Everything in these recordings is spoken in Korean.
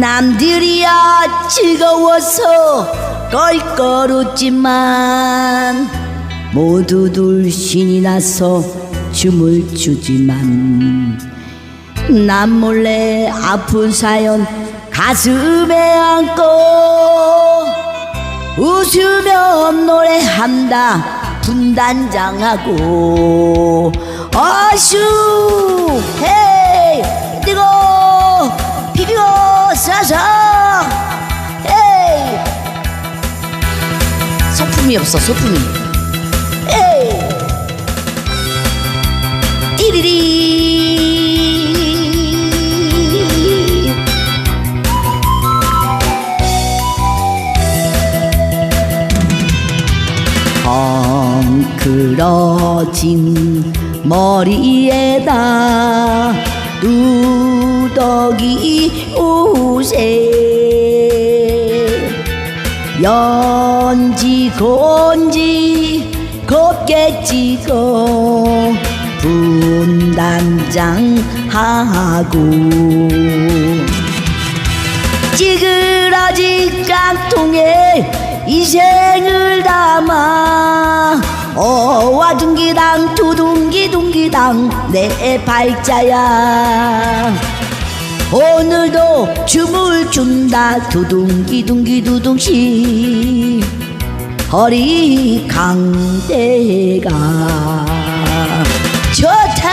남들이야 즐거워서 껄껄 웃지만 모두들 신이 나서 춤을 추지만 남 몰래 아픈 사연 가슴에 안고 웃으며 노래한다 분단장하고 소품이 없어 소품이! 띠리리! 헝클어진 머리에다 누더기 옷에 건지 찍어 분단장하고. 찌그러진 깡통에 이생을 담아 어와 둥기당 두둥기 둥기당 내 발자야. 오늘도 춤을 춘다 두둥기 둥기 두둥시 허리 강대가 좋다.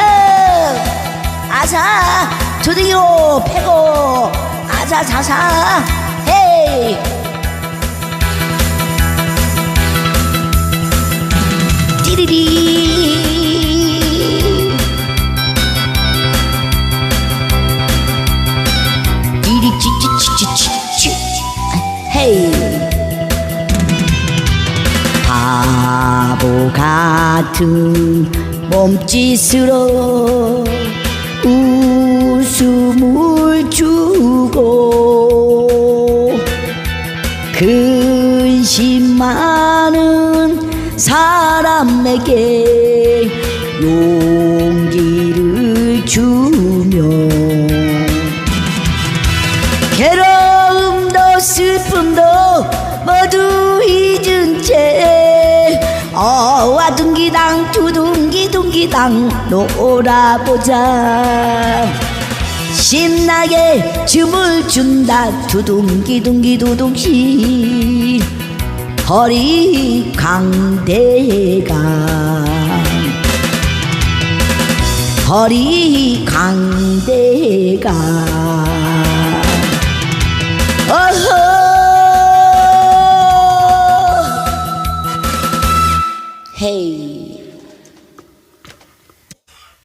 아사 두둥이로 패고 아사사사 헤이. 띠리리. 띠리 찌찌찌찌찌찌 헤이 바보 같은 몸짓으로 웃음을 주고 근심 많은 사람에게 용기를 주며 괴로움도 슬픔도 모두 채 어와 둥기당 두둥기 둥기당 놀아보자. 신나게 춤을 춘다 두둥기 둥기 두둥시 허리 강대가. 허리 강대가. 어허 헤이